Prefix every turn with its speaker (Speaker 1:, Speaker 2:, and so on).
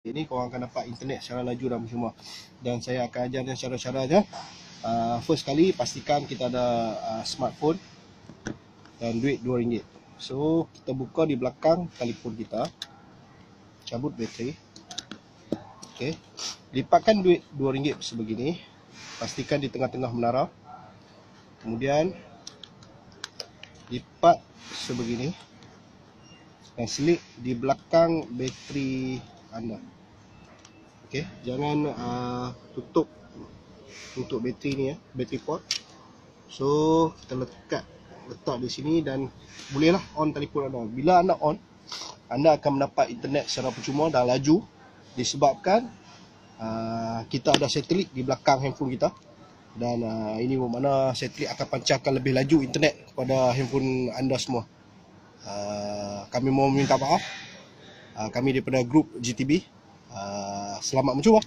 Speaker 1: Ini korang akan dapat internet secara laju dan semua. Dan saya akan ajar dengan cara-caranya. Uh, first kali pastikan kita ada uh, smartphone dan duit RM2. So kita buka di belakang telefon kita. Cabut bateri. Okey. Lipatkan duit RM2 sebegini. Pastikan di tengah-tengah menara. Kemudian lipat sebegini dan selit di belakang bateri anda. Okey, jangan uh, tutup untuk bateri ni ya, bateri port. So, kita letak letak di sini dan bolehlah on telefon anda. Bila anda on, anda akan mendapat internet secara percuma dan laju disebabkan uh, kita ada satelit di belakang handphone kita dan uh, ini bermakna satelit akan pancarkan lebih laju internet kepada handphone anda semua. Uh, kami mau minta maaf uh, kami daripada grup GTB uh, selamat mencuba